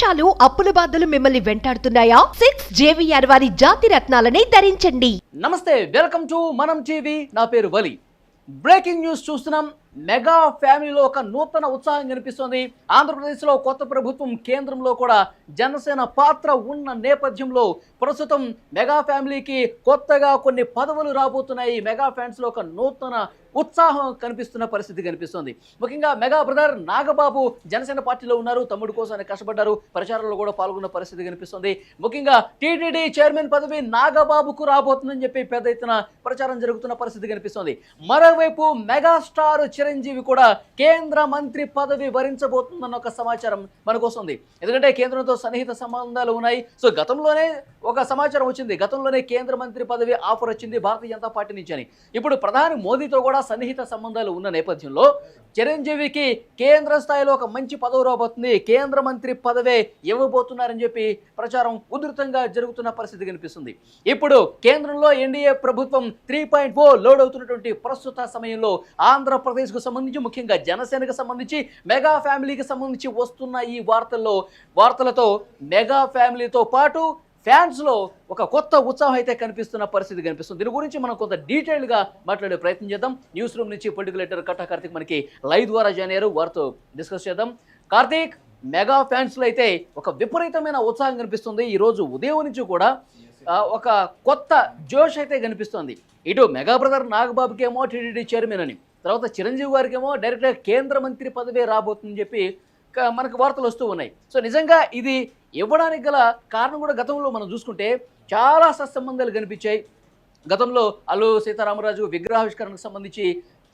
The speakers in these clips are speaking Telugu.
మోసాలు అప్పుల బాధలు మిమ్మల్ని వెంటాడుతున్నాయా? సిక్స్ జేవిఆర్ వారి జాతి రత్నాలని ధరించండి. నమస్తే వెల్కమ్ టు మనం టీవీ నా పేరు వలి. బ్రేకింగ్ న్యూస్ చూస్తున్నాం. మెగా ఫ్యామిలీలో ఒక నూతన ఉత్సాహం కనిపిస్తోంది. ఆంధ్రప్రదేశ్లో కొత్త ప్రభుత్వం కేంద్రంలో కూడా జనసేన పాత్ర ఉన్న నేపథ్యంలో ప్రస్తుతం మెగా ఫ్యామిలీకి కొత్తగా కొన్ని పదవులు రాబోతున్నాయి. మెగా ఫ్యాన్స్లో ఒక నూతన ఉత్సాహం కనిపిస్తున్న పరిస్థితి కనిపిస్తోంది. ముఖ్యంగా మెగా బ్రదర్ నాగబాబు జనసేన పార్టీలో ఉన్నారు. తమ్ముడు కోసం ఆయన కష్టపడ్డారు. ప్రచారంలో కూడా పాల్గొన్న పరిస్థితి కనిపిస్తుంది. ముఖ్యంగా టీటీడీ చైర్మన్ పదవి నాగబాబుకు రాబోతుందని చెప్పి పెద్ద ఎత్తున ప్రచారం జరుగుతున్న పరిస్థితి కనిపిస్తుంది. మరోవైపు మెగాస్టార్ చిరంజీవి కూడా కేంద్ర మంత్రి పదవి వరించబోతుందన్న ఒక సమాచారం మనకు వస్తుంది. ఎందుకంటే కేంద్రంతో సన్నిహిత సంబంధాలు ఉన్నాయి. సో గతంలోనే ఒక సమాచారం వచ్చింది. గతంలోనే కేంద్ర మంత్రి పదవి ఆఫర్ వచ్చింది. భారతీయ జనతా పార్టీ నుంచి అని. ఇప్పుడు ప్రధాని మోదీతో కూడా సన్నిహిత సంబంధాలు ఉన్న నేపథ్యంలో చిరంజీవికి కేంద్ర స్థాయిలో ఒక మంచి పదవి రాబోతుంది. కేంద్ర మంత్రి పదవే ఇవ్వబోతున్నారని చెప్పి ప్రచారం ఉధృతంగా జరుగుతున్న పరిస్థితి కనిపిస్తుంది. ఇప్పుడు కేంద్రంలో ఎన్డీఏ ప్రభుత్వం త్రీ పాయింట్ ఫోర్ లోడ్ అవుతున్నటువంటి ప్రస్తుత సమయంలో ఆంధ్రప్రదేశ్కు సంబంధించి ముఖ్యంగా జనసేనకు సంబంధించి మెగా ఫ్యామిలీకి సంబంధించి వస్తున్న ఈ వార్తల్లో వార్తలతో మెగా ఫ్యామిలీతో పాటు ఫ్యాన్స్లో ఒక కొత్త ఉత్సాహం అయితే కనిపిస్తున్న పరిస్థితి కనిపిస్తుంది. దీని గురించి మనం కొంత డీటెయిల్గా మాట్లాడే ప్రయత్నం చేద్దాం. న్యూస్ రూమ్ నుంచి పొలిటికల్ ఎడిటర్ కట్టా కార్తిక్ మనకి లైవ్ ద్వారా జాయిన్ అయ్యారు. వారితో డిస్కస్ చేద్దాం. కార్తీక్ మెగా ఫ్యాన్స్లో అయితే ఒక విపరీతమైన ఉత్సాహం కనిపిస్తుంది. ఈరోజు ఉదయం నుంచి కూడా ఒక కొత్త జోష్ అయితే కనిపిస్తుంది. ఇటు మెగా బ్రదర్ నాగబాబుకి ఏమో టీడీడీ చైర్మన్ అని తర్వాత చిరంజీవి గారికి ఏమో డైరెక్ట్గా కేంద్ర మంత్రి పదవి రాబోతుందని చెప్పి మనకు వార్తలు వస్తూ ఉన్నాయి. సో నిజంగా ఇది ఇవ్వడానికి గల కారణం కూడా గతంలో మనం చూసుకుంటే చాలా సత్సంబంధాలు కనిపించాయి. గతంలో అల్లు సీతారామరాజు విగ్రహావిష్కరణకు సంబంధించి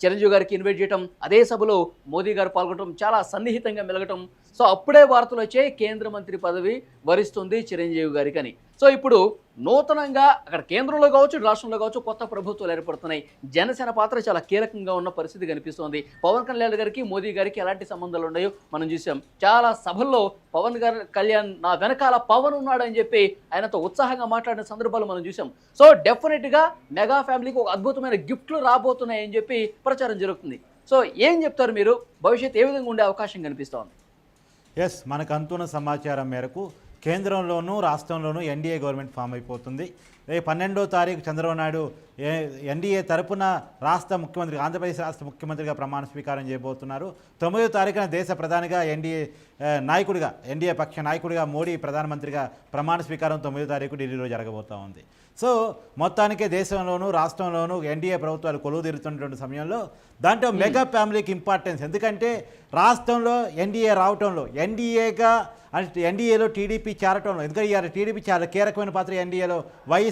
చిరంజీవి గారికి ఇన్వైట్ చేయటం అదే సభలో మోదీ గారు పాల్గొనడం చాలా సన్నిహితంగా మెలగటం సో అప్పుడే వార్తలు వచ్చాయి కేంద్ర మంత్రి పదవి వరిస్తుంది చిరంజీవి గారికి అని సో ఇప్పుడు నూతనంగా అక్కడ కేంద్రంలో కావచ్చు రాష్ట్రంలో కావచ్చు కొత్త ప్రభుత్వాలు ఏర్పడుతున్నాయి. జనసేన పాత్ర చాలా కీలకంగా ఉన్న పరిస్థితి కనిపిస్తోంది. పవన్ కళ్యాణ్ గారికి మోదీ గారికి ఎలాంటి సంబంధాలు ఉన్నాయో మనం చూసాం చాలా సభల్లో పవన్ గారు కళ్యాణ్ నా వెనకాల పవన్ ఉన్నాడని చెప్పి ఆయనతో ఉత్సాహంగా మాట్లాడిన సందర్భాలు మనం చూసాం సో డెఫినెట్గా మెగా ఫ్యామిలీకి ఒక అద్భుతమైన గిఫ్ట్లు రాబోతున్నాయని చెప్పి ప్రచారం జరుగుతుంది. సో ఏం చెప్తారు మీరు? భవిష్యత్ ఏ విధంగా ఉండే అవకాశం కనిపిస్తోంది? ఎస్ మనకు అంతున్న సమాచారం మేరకు కేంద్రంలోనూ రాష్ట్రంలోనూ ఎన్డీఏ గవర్నమెంట్ ఫామ్ అయిపోతుంది. పన్నెండో తారీఖు చంద్రబాబు నాయుడు ఏ- ఎన్డీఏ తరపున రాష్ట్ర ముఖ్యమంత్రి ఆంధ్రప్రదేశ్ రాష్ట్ర ముఖ్యమంత్రిగా ప్రమాణ స్వీకారం చేయబోతున్నారు. తొమ్మిదో తారీఖున దేశ ప్రధానిగా ఎన్డీఏ నాయకుడిగా ఎన్డీఏ పక్ష నాయకుడిగా మోడీ ప్రధానమంత్రిగా ప్రమాణ స్వీకారం తొమ్మిదో తారీఖు ఢిల్లీలో జరగబోతూ ఉంది. సో మొత్తానికే దేశంలోనూ రాష్ట్రంలోనూ ఎన్డీఏ ప్రభుత్వాలు కొలువు తీరుతున్నటువంటి సమయంలో దాంట్లో మెగా ఫ్యామిలీకి ఇంపార్టెన్స్. ఎందుకంటే రాష్ట్రంలో ఎన్డీఏ రావటంలో ఎన్డీఏగా అంటే ఎన్డీఏలో టీడీపీ చేరటంలో ఎందుకంటే ఇవాళ టీడీపీ చాలా కీలకమైన పాత్ర ఎన్డీఏలో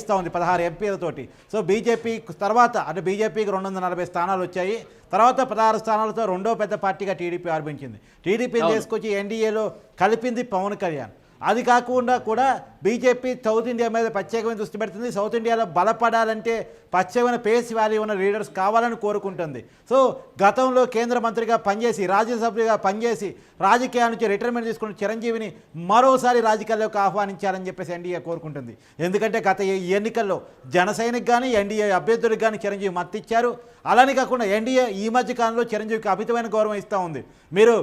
వహిస్తూ ఉంది పదహారు ఎంపీలతోటి. సో బీజేపీ తర్వాత అంటే బీజేపీకి రెండు వందల నలభై స్థానాలు వచ్చాయి. తర్వాత పదహారు స్థానాలతో రెండో పెద్ద పార్టీగా టీడీపీ ఆరంభించింది. టీడీపీని. తీసుకొచ్చి ఎన్డీఏలో కలిపింది పవన్ కళ్యాణ్. అది కాకుండా కూడా బీజేపీ సౌత్ ఇండియా మీద ప్రత్యేకమైన దృష్టి పెడుతుంది. సౌత్ ఇండియాలో బలపడాలంటే ప్రత్యేకమైన పేస్ వాల్యూ ఉన్న లీడర్స్ కావాలని కోరుకుంటుంది. సో గతంలో కేంద్ర మంత్రిగా పనిచేసి రాజ్యసభ్యుగా పనిచేసి రాజకీయాల నుంచి రిటైర్మెంట్ తీసుకున్న చిరంజీవిని మరోసారి రాజకీయాల్లోకి ఆహ్వానించాలని చెప్పేసి ఎన్డీఏ కోరుకుంటుంది. ఎందుకంటే గత ఈ ఎన్నికల్లో జనసైనికి కానీ ఎన్డీఏ అభ్యర్థులకు కానీ చిరంజీవి మద్దతు అలానే కాకుండా ఎన్డీఏ ఈ మధ్య కాలంలో చిరంజీవికి అమితమైన గౌరవం ఇస్తూ ఉంది. మీరు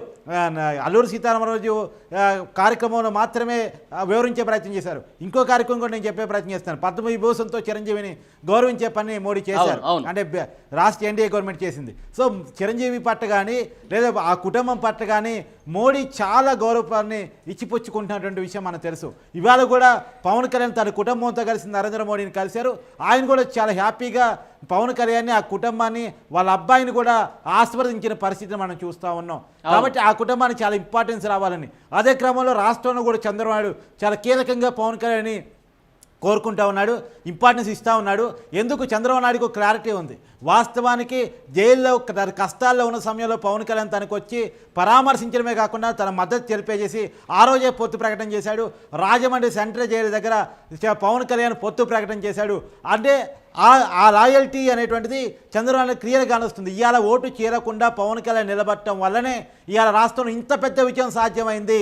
అల్లూరు సీతారామరాజు కార్యక్రమంలో మాత్రమే ఆ, వివరించే ప్రయత్నం చేశారు. ఇంకో కార్యక్రమం కూడా నేను చెప్పే ప్రయత్నం చేస్తాను పద్మ విభూషణతో చిరంజీవిని గౌరవించే పని మోడీ చేశారు. అంటే రాష్ట్ర ఎన్డీఏ గవర్నమెంట్ చేసింది. సో చిరంజీవి పట్ల కానీ లేదా ఆ కుటుంబం పట్ల కానీ మోడీ చాలా గౌరవాన్ని ఇచ్చిపుచ్చుకుంటున్నటువంటి విషయం మనకు తెలుసు. ఇవాళ కూడా పవన్ కళ్యాణ్ తన కుటుంబంతో కలిసి నరేంద్ర మోడీని కలిశారు. ఆయన కూడా చాలా హ్యాపీగా పవన్ కళ్యాణ్ని ఆ కుటుంబాన్ని వాళ్ళ అబ్బాయిని కూడా ఆస్వాదించిన పరిస్థితిని మనం చూస్తూ ఉన్నాం. కాబట్టి ఆ కుటుంబానికి చాలా ఇంపార్టెన్స్ రావాలని. అదే క్రమంలో రాష్ట్రంలో కూడా చంద్రబాబు చాలా కీలకంగా పవన్ కళ్యాణ్ని కోరుకుంటా ఉన్నాడు ఇంపార్టెన్స్ ఇస్తూ ఉన్నాడు. ఎందుకు చంద్రబాబు నాయుడుకు క్లారిటీ ఉంది? వాస్తవానికి జైల్లో తన కష్టాల్లో ఉన్న సమయంలో పవన్ కళ్యాణ్ తనకు వచ్చి పరామర్శించడమే కాకుండా తన మద్దతు తెలిపేసేసి ఆ రోజే పొత్తు ప్రకటన చేశాడు. రాజమండ్రి సెంట్రల్ జైలు దగ్గర పవన్ కళ్యాణ్ పొత్తు ప్రకటన చేశాడు. అంటే ఆ ఆ లాయల్టీ అనేటువంటిది చంద్రబాబు నాయుడు క్లియర్గా వస్తుంది ఇవాళ ఓటు చేరకుండా పవన్ కళ్యాణ్ నిలబడటం వల్లనే ఇవాళ రాష్ట్రంలో ఇంత పెద్ద విజయం సాధ్యమైంది.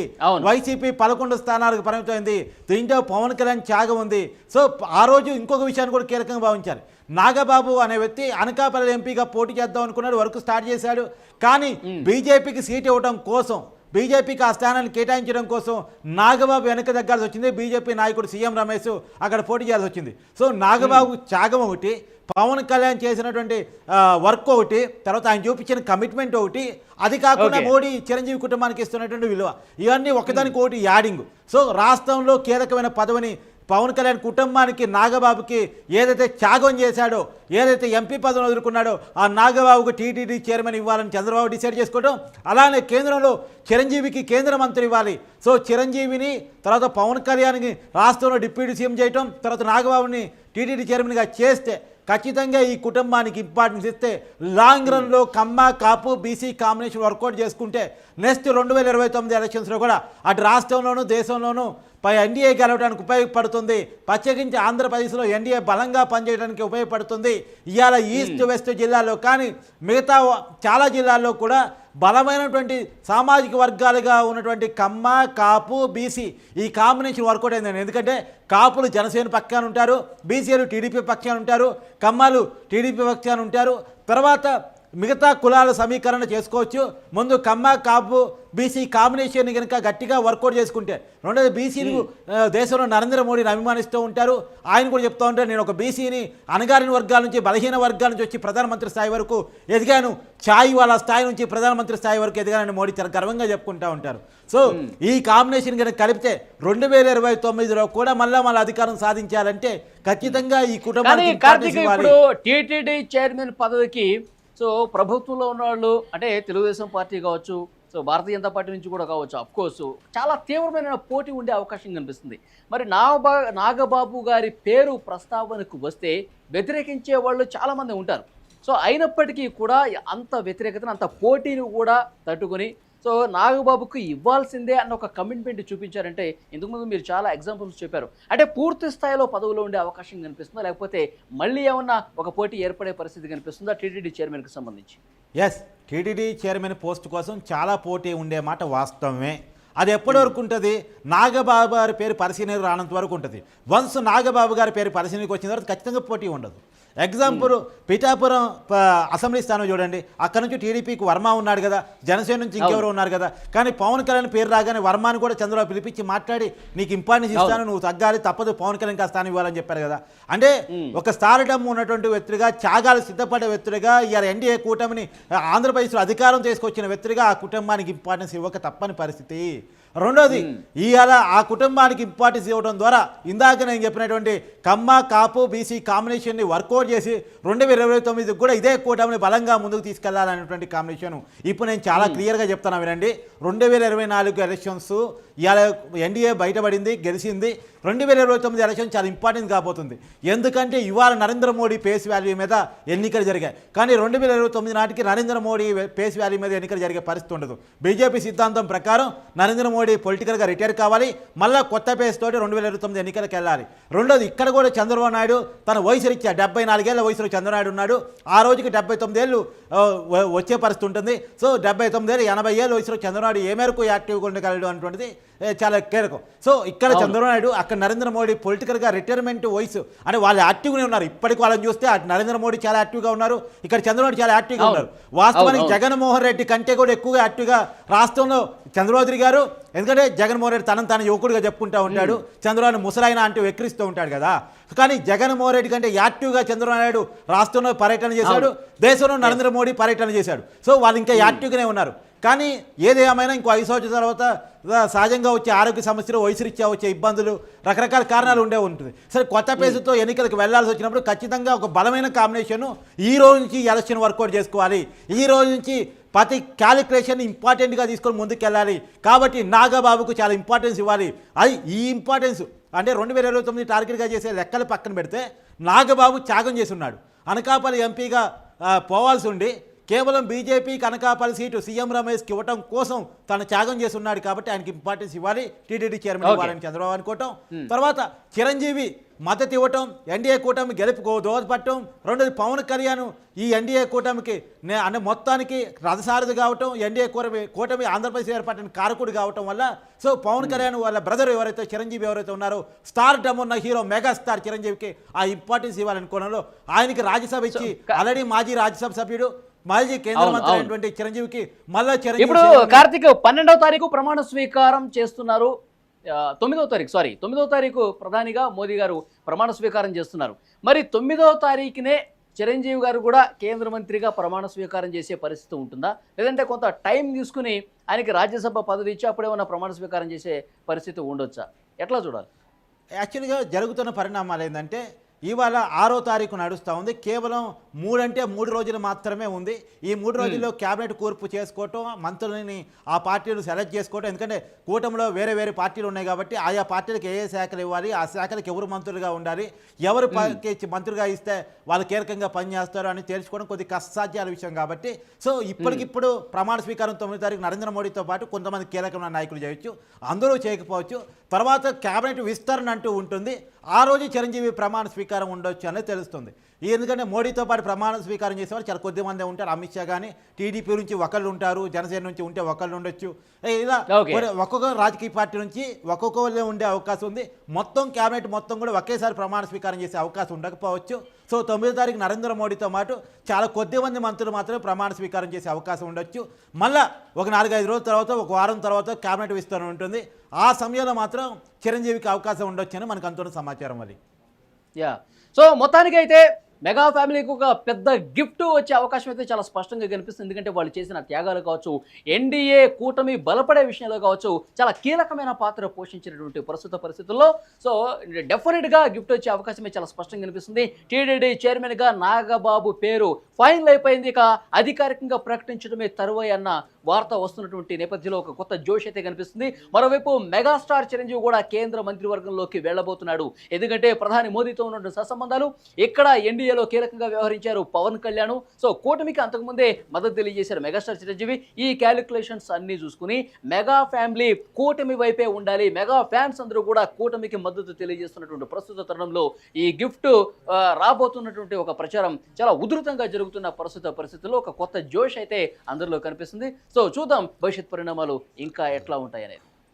వైసీపీ పదకొండు స్థానాలకు పరిమితమైంది. దీంట్లో పవన్ కళ్యాణ్ త్యాగం ఉంది. సో ఆ రోజు ఇంకొక విషయాన్ని కూడా కీలకంగా భావించాలి. నాగబాబు అనే వ్యక్తి అనకాపల్లి ఎంపీగా పోటీ చేద్దాం అనుకున్నాడు వర్క్ స్టార్ట్ చేశాడు. కానీ బీజేపీకి సీట్ ఇవ్వడం కోసం బీజేపీకి ఆ స్థానాన్ని కేటాయించడం కోసం నాగబాబు వెనక దగ్గాల్సి వచ్చింది. బీజేపీ నాయకుడు సీఎం రమేష్ అక్కడ పోటీ చేయాల్సి వచ్చింది. సో నాగబాబు త్యాగం ఒకటి పవన్ కళ్యాణ్ చేసినటువంటి వర్క్ ఒకటి తర్వాత ఆయన చూపించిన కమిట్మెంట్ ఒకటి అది కాకుండా. మోడీ చిరంజీవి కుటుంబానికి ఇస్తున్నటువంటి విలువ. ఇవన్నీ ఒకదానికి ఒకటి యాడింగ్. సో రాష్ట్రంలో కీలకమైన పదవిని పవన్ కళ్యాణ్ కుటుంబానికి నాగబాబుకి ఏదైతే త్యాగం చేశాడో ఏదైతే ఎంపీ పదవిని వదులుకున్నాడో ఆ నాగబాబుకు టీటీడీ చైర్మన్ ఇవ్వాలని చంద్రబాబు డిసైడ్ చేసుకోవడం అలానే కేంద్రంలో చిరంజీవికి కేంద్ర మంత్రి ఇవ్వాలి. సో చిరంజీవిని తర్వాత పవన్ కళ్యాణ్ని రాష్ట్రంలో డిప్యూటీ సీఎం చేయటం తర్వాత నాగబాబుని టీటీడీ చైర్మన్గా చేస్తే ఖచ్చితంగా ఈ కుటుంబానికి ఇంపార్టెన్స్ ఇస్తే లాంగ్ రన్లో Kamma Kapu BC combination work out చేసుకుంటే నెక్స్ట్ రెండు వేల ఇరవై తొమ్మిది ఎలక్షన్స్లో కూడా అటు రాష్ట్రంలోనూ దేశంలోనూ పై ఎన్డీఏ గెలవడానికి ఉపయోగపడుతుంది. ప్రత్యేకించి ఆంధ్రప్రదేశ్లో ఎన్డీఏ బలంగా పనిచేయడానికి ఉపయోగపడుతుంది. ఇవాళ ఈస్ట్ వెస్ట్ జిల్లాలో కానీ మిగతా చాలా జిల్లాల్లో కూడా బలమైనటువంటి సామాజిక వర్గాలుగా ఉన్నటువంటి కమ్మ కాపు బీసీ ఈ కాంబినేషన్ వర్కౌట్ అయిందండి ఎందుకంటే కాపులు జనసేన పక్షాన ఉంటారు బీసీలు టీడీపీ పక్షాన ఉంటారు కమ్మలు టీడీపీ పక్షాన ఉంటారు. తర్వాత మిగతా కులాల సమీకరణ చేసుకోవచ్చు. ముందు కమ్మ కాపు బీసీ కాంబినేషన్ కనుక గట్టిగా వర్కౌట్ చేసుకుంటే. రెండోది బీసీలు దేశంలో నరేంద్ర మోడీని అభిమానిస్తూ ఉంటారు. ఆయన కూడా చెప్తూ ఉంటారు నేను ఒక బీసీని అణగారిన వర్గాల నుంచి బలహీన వర్గాల నుంచి వచ్చి ప్రధానమంత్రి స్థాయి వరకు ఎదిగాను. ఛాయ్ వాళ్ళ స్థాయి నుంచి ప్రధానమంత్రి స్థాయి వరకు ఎదిగానని మోడీ చాలా గర్వంగా చెప్పుకుంటూ ఉంటారు. సో ఈ కాంబినేషన్ కనుక కలిపితే రెండు వేల ఇరవై తొమ్మిదిలో కూడా మళ్ళా మళ్ళీ అధికారం సాధించాలంటే ఖచ్చితంగా ఈ కుటుంబానికి టీటీడీ చైర్మన్ పదవికి సో ప్రభుత్వంలో ఉన్న వాళ్ళు అంటే తెలుగుదేశం పార్టీ కావచ్చు సో భారతీయ జనతా పార్టీ నుంచి కూడా కావచ్చు అఫ్కోర్స్ చాలా తీవ్రమైన పోటీ ఉండే అవకాశం కనిపిస్తుంది. మరి నాగబా నాగబాబు గారి పేరు ప్రస్తావనకు వస్తే వ్యతిరేకించే వాళ్ళు చాలామంది ఉంటారు. సో అయినప్పటికీ కూడా అంత వ్యతిరేకతను అంత పోటీని కూడా తట్టుకొని సో నాగబాబుకు ఇవ్వాల్సిందే అన్న ఒక కమిట్మెంట్ చూపించారంటే ఇంతకుముందు మీరు చాలా ఎగ్జాంపుల్స్ చెప్పారు. అంటే పూర్తి స్థాయిలో పదవిలో ఉండే అవకాశం కనిపిస్తుందా? లేకపోతే మళ్ళీ ఏమన్నా ఒక పోటీ ఏర్పడే పరిస్థితి కనిపిస్తుందా టీటీడీ చైర్మన్కి సంబంధించి? ఎస్ టీటీడీ చైర్మన్ పోస్ట్ కోసం చాలా పోటీ ఉండే మాట వాస్తవమే. అది ఎప్పటి వరకు ఉంటుంది? నాగబాబు గారి పేరు పరిశీలన రానంత వరకు ఉంటుంది. వన్స్ నాగబాబు గారి పేరు పరిశీలనకి వచ్చిన తర్వాత ఖచ్చితంగా పోటీ ఉండదు. ఎగ్జాంపుల్ పిఠాపురం అసెంబ్లీ స్థానం చూడండి. అక్కడ నుంచి టీడీపీకి వర్మ ఉన్నాడు కదా జనసేన నుంచి ఇంకెవరు ఉన్నారు కదా. కానీ పవన్ కళ్యాణ్ పేరు రాగానే వర్మని కూడా చంద్రబాబు పిలిపించి మాట్లాడి నీకు ఇంపార్టెన్స్ ఇస్తాను నువ్వు తగ్గాలి తప్పదు పవన్ కళ్యాణ్ ఆ స్థానం ఇవ్వాలని చెప్పారు కదా. అంటే ఒక స్టార్డమ్ ఉన్నటువంటి వ్యక్తిగా త్యాగాలు సిద్ధపడే వ్యక్తిగా ఇవాళ ఎన్డీఏ కూటమిని ఆంధ్రప్రదేశ్లో అధికారం తీసుకొచ్చిన వ్యక్తిగా ఆ కుటుంబానికి ఇంపార్టెన్స్ ఇవ్వక తప్పని పరిస్థితి. రెండోది ఇవాళ ఆ కుటుంబానికి ఇంపార్టెన్స్ ఇవ్వడం ద్వారా ఇందాక నేను చెప్పినటువంటి కమ్మ కాపు బీసీ కాంబినేషన్ని వర్కౌట్ చేసి రెండు వేల ఇరవై తొమ్మిదికి కూడా ఇదే కూటమిని బలంగా ముందుకు తీసుకెళ్ళాలనేటువంటి కాంబినేషన్ ఇప్పుడు నేను చాలా క్లియర్గా చెప్తాను వినండి. రెండు వేల ఇరవై నాలుగు ఎలక్షన్స్ ఇవాళ ఎన్డీఏ బయటపడింది గెలిచింది. రెండు వేల ఇరవై తొమ్మిది ఎలక్షన్ చాలా ఇంపార్టెంట్ కాబోతుంది. ఎందుకంటే ఇవాళ నరేంద్ర మోడీ పేస్ వాల్యూ మీద ఎన్నికలు జరిగాయి. కానీ రెండు వేల ఇరవై తొమ్మిది నాటికి నరేంద్ర మోడీ పేస్ వాల్యూ మీద ఎన్నికలు జరిగే పరిస్థితి ఉండదు. బీజేపీ సిద్ధాంతం ప్రకారం నరేంద్ర మోడీ పొలిటికల్గా రిటైర్ కావాలి. మళ్ళీ కొత్త పేస్ తోటి రెండు వేల ఇరవై తొమ్మిది ఎన్నికలకు వెళ్ళాలి. రెండోది ఇక్కడ కూడా చంద్రబాబు నాయుడు తన వయసు రీత్యా డెబ్బై నాలుగేళ్ళ వయసులో చంద్రనాయుడు ఉన్నాడు. ఆ రోజుకి డెబ్బై తొమ్మిదేళ్ళు వచ్చే పరిస్థితి ఉంటుంది. సో డెబ్బై తొమ్మిదేళ్ళు ఎనభై ఏళ్ళ వయసులో చంద్రనాయుడు ఏ మేరకు యాక్టివ్గా ఉండగలడు అటువంటిది చాలా కీలకం సో ఇక్కడ చంద్రబాబు నాయుడు అక్కడ నరేంద్ర మోడీ పొలిటికల్గా రిటైర్మెంట్ వయసు అంటే వాళ్ళు యాక్టివ్గానే ఉన్నారు. ఇప్పటికి వాళ్ళని చూస్తే అటు నరేంద్ర మోడీ చాలా యాక్టివ్గా ఉన్నారు ఇక్కడ చంద్రబాబు చాలా యాక్టివ్గా. ఉన్నారు. వాస్తవానికి. జగన్మోహన్ రెడ్డి కంటే కూడా ఎక్కువగా యాక్టివ్గా రాష్ట్రంలో చంద్రబాబు గారు. ఎందుకంటే జగన్మోహన్ రెడ్డి తనను తాను యువకుడిగా చెప్పుకుంటూ ఉంటాడు చంద్రబాబు ముసలాయన అంటూ వెక్కిరిస్తూ ఉంటాడు కదా. కానీ జగన్మోహన్ రెడ్డి కంటే యాక్టివ్గా చంద్రబాబు నాయుడు రాష్ట్రంలో పర్యటన చేశాడు దేశంలో నరేంద్ర మోడీ పర్యటన చేశాడు. సో వాళ్ళు ఇంకా యాక్టివ్గానే ఉన్నారు. కానీ ఏది ఏమైనా ఇంకో ఐదు సంవత్సరాల తర్వాత సహజంగా వచ్చే ఆరోగ్య సమస్యలు వయసురీత్యా వచ్చే ఇబ్బందులు రకరకాల కారణాలు ఉండే ఉంటుంది. సరే కొత్త పేసుతో ఎన్నికలకు వెళ్ళాల్సి వచ్చినప్పుడు ఖచ్చితంగా ఒక బలమైన కాంబినేషన్ ఈ రోజు నుంచి ఎలక్షన్ వర్కౌట్ చేసుకోవాలి. ఈ రోజు నుంచి ప్రతి క్యాలిక్యులేషన్ ఇంపార్టెంట్గా తీసుకొని ముందుకెళ్ళాలి. కాబట్టి నాగబాబుకు చాలా ఇంపార్టెన్స్ ఇవ్వాలి. అది ఈ ఇంపార్టెన్స్ అంటే రెండు వేల ఇరవై తొమ్మిది టార్గెట్గా చేసే లెక్కలు పక్కన పెడితే నాగబాబు త్యాగం చేసి ఉన్నాడు. అనకాపల్లి ఎంపీగా పోవాల్సి ఉండి కేవలం బీజేపీకి అనకాపల్లి సీటు సీఎం రమేష్కి ఇవ్వటం కోసం తను త్యాగం చేసి ఉన్నాడు కాబట్టి ఆయనకి ఇంపార్టెన్స్ ఇవ్వాలి. TTD chairman. ఇవ్వాలని చంద్రబాబు అనుకోవటం. తర్వాత చిరంజీవి మద్దతు ఇవ్వటం ఎన్డీఏ కూటమి గెలుపుకో దోహదపడటం. రెండోది పవన్ కళ్యాణ్ ఈ ఎన్డీఏ కూటమికి నే- అంటే మొత్తానికి రథసారథి కావటం ఎన్డీఏ కూటమి కూటమి ఆంధ్రప్రదేశ్ ఏర్పాటుని కారకుడు కావటం వల్ల సో పవన్ కళ్యాణ్ వాళ్ళ బ్రదర్ ఎవరైతే చిరంజీవి ఎవరైతే ఉన్నారో స్టార్ డమ్ ఉన్న హీరో మెగా స్టార్ చిరంజీవికి ఆ ఇంపార్టెన్స్ ఇవ్వాలనుకోవడంలో ఆయనకి రాజ్యసభ ఇచ్చి ఆల్రెడీ మాజీ రాజ్యసభ సభ్యుడు మాజీ కేంద్ర మంత్రి. అయినటువంటి చిరంజీవికి మళ్ళా చిరంజీవి ఇప్పుడు కార్తీక్ పన్నెండవ తారీఖు ప్రమాణ స్వీకారం చేస్తున్నారు. తొమ్మిదవ తారీఖు సారీ తొమ్మిదవ తారీఖు ప్రధానిగా మోదీ గారు ప్రమాణ స్వీకారం చేస్తున్నారు. మరి తొమ్మిదవ తారీఖునే చిరంజీవి గారు కూడా కేంద్ర మంత్రిగా ప్రమాణ స్వీకారం చేసే పరిస్థితి ఉంటుందా? లేదంటే కొంత టైం తీసుకుని ఆయనకి రాజ్యసభ పదవి ఇచ్చి అప్పుడేమన్నా ప్రమాణ స్వీకారం చేసే పరిస్థితి ఉండొచ్చా? ఎట్లా చూడాలి? యాక్చువల్గా జరుగుతున్న పరిణామాలు ఏంటంటే ఇవాళ ఆరో తారీఖు నడుస్తూ ఉంది. కేవలం మూడంటే మూడు రోజులు మాత్రమే ఉంది. ఈ మూడు రోజుల్లో క్యాబినెట్ కూర్పు చేసుకోవటం మంత్రులని ఆ పార్టీలు సెలెక్ట్ చేసుకోవటం ఎందుకంటే కూటమిలో వేరే వేరే పార్టీలు ఉన్నాయి కాబట్టి ఆయా పార్టీలకు ఏ ఏ శాఖలు ఇవ్వాలి ఆ శాఖలకు ఎవరు మంత్రులుగా ఉండాలి ఎవరు ఇచ్చి మంత్రులుగా ఇస్తే వాళ్ళు కీలకంగా పనిచేస్తారు అని తెలుసుకోవడం కొద్ది కష్టసాధ్యాల విషయం కాబట్టి. సో ఇప్పటికిప్పుడు ప్రమాణ స్వీకారం తొమ్మిది తారీఖు నరేంద్ర మోడీతో పాటు కొంతమంది కీలకమైన నాయకులు చేయొచ్చు అందరూ చేయకపోవచ్చు. తర్వాత క్యాబినెట్ విస్తరణ అంటూ ఉంటుంది. ఆ రోజు చిరంజీవి ప్రమాణ స్వీకారం ఉండొచ్చు అనేది తెలుస్తుంది. ఎందుకంటే మోడీతో పాటు ప్రమాణ స్వీకారం చేసేవారు చాలా కొద్ది మంది ఉంటారు. అమిత్ షా కానీ టీడీపీ నుంచి ఒకళ్ళు ఉంటారు జనసేన నుంచి ఉంటే ఒకళ్ళు ఉండొచ్చు. ఇలా ఒక్కొక్క రాజకీయ పార్టీ నుంచి ఒక్కొక్కళ్ళే ఉండే అవకాశం ఉంది. మొత్తం క్యాబినెట్ మొత్తం కూడా ఒకేసారి ప్రమాణ స్వీకారం చేసే అవకాశం ఉండకపోవచ్చు. సో తొమ్మిదో తారీఖు నరేంద్ర మోడీతో పాటు చాలా కొద్ది మంది మంత్రులు మాత్రమే ప్రమాణ స్వీకారం చేసే అవకాశం ఉండొచ్చు. మళ్ళా ఒక నాలుగైదు రోజుల తర్వాత ఒక వారం తర్వాత క్యాబినెట్ విస్తరణ ఉంటుంది. ఆ సమయంలో మాత్రం చిరంజీవికి అవకాశం ఉండొచ్చు అని మనకు అంతున్న సమాచారం అది. యా. సో మొత్తానికి అయితే మెగా ఫ్యామిలీకి ఒక పెద్ద గిఫ్ట్ వచ్చే అవకాశం అయితే చాలా స్పష్టంగా కనిపిస్తుంది. ఎందుకంటే వాళ్ళు చేసిన త్యాగాలు కావచ్చు ఎన్డీఏ కూటమి బలపడే విషయంలో కావచ్చు చాలా కీలకమైన పాత్ర పోషించినటువంటి ప్రస్తుత పరిస్థితుల్లో. సో డెఫినెట్గా గిఫ్ట్ వచ్చే అవకాశమే చాలా స్పష్టంగా కనిపిస్తుంది. టీడీడీ చైర్మన్గా నాగబాబు పేరు ఫైనల్ అయిపోయింది ఇక. అధికారికంగా ప్రకటించడమే తరువాయి అన్న వార్త వస్తున్నటువంటి నేపథ్యంలో ఒక కొత్త జోష్ అయితే కనిపిస్తుంది. మరోవైపు మెగాస్టార్ చిరంజీవి కూడా కేంద్ర మంత్రివర్గంలోకి వెళ్ళబోతున్నాడు. ఎందుకంటే ప్రధాని మోదీతో ఉన్నటువంటి సత్సంబంధాలు ఇక్కడ ఎన్డీఏలో కీలకంగా వ్యవహరించారు పవన్ కళ్యాణ్. సో కూటమికి అంతకుముందే మద్దతు తెలియజేశారు మెగాస్టార్ చిరంజీవి. ఈ క్యాలిక్యులేషన్స్ అన్ని చూసుకుని మెగా ఫ్యామిలీ కూటమి వైపే ఉండాలి. మెగా ఫ్యాన్స్ అందరూ కూడా కూటమికి మద్దతు తెలియజేస్తున్నటువంటి ప్రస్తుత తరుణంలో ఈ గిఫ్ట్ రాబోతున్నటువంటి ఒక ప్రచారం చాలా ఉధృతంగా జరుగుతున్న ప్రస్తుత పరిస్థితుల్లో ఒక కొత్త జోష్ అయితే అందరిలో కనిపిస్తుంది. సో చూద్దాం భవిష్యత్ పరిణామాలు ఇంకా ఎట్లా ఉంటాయనేది.